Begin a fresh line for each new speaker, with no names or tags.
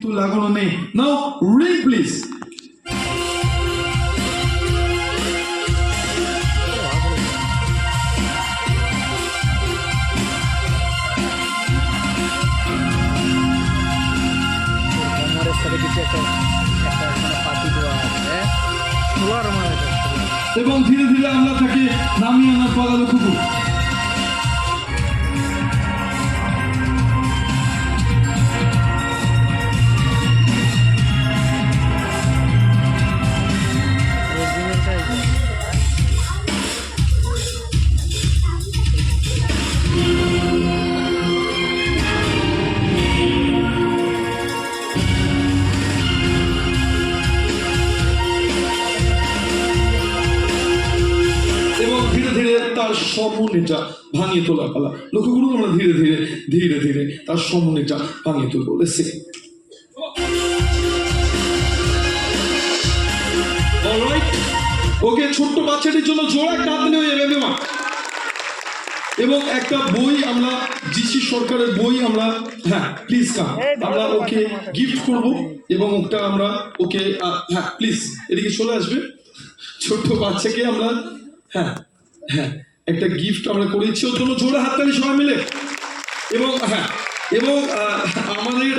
কিন্তু লাগানো নেই নাও রিং প্লিজ। এবং ধীরে ধীরে আমরা তাকে নামিয়ে আনার পালা লক্ষ্য তার সমন্বিটা ভাঙিয়ে তোলা পালা। লক্ষ্য করুন আমরা ধীরে ধীরে ধীরে ধীরে তার সমন্বিটা ভাঙিয়ে তুলবো। লেসে ওকে ছোট্ট বাচ্চাটির জন্য জোড়া কাঁদ নেওয়া যাবে দেওয়া এবং একটা বই আমরা জিসি সরকারের বই আমরা হ্যাঁ প্লিজ কাম আমরা ওকে গিফট করব এবং ওটা আমরা ওকে হ্যাঁ প্লিজ এদিকে চলে আসবে। ছোট্ট বাচ্চাকে আমরা হ্যাঁ হ্যাঁ একটা গিফট আমরা করেছি ওর জন্য জোরে হাততালি সবাই মিলে। এবং হ্যাঁ এবং আমাদের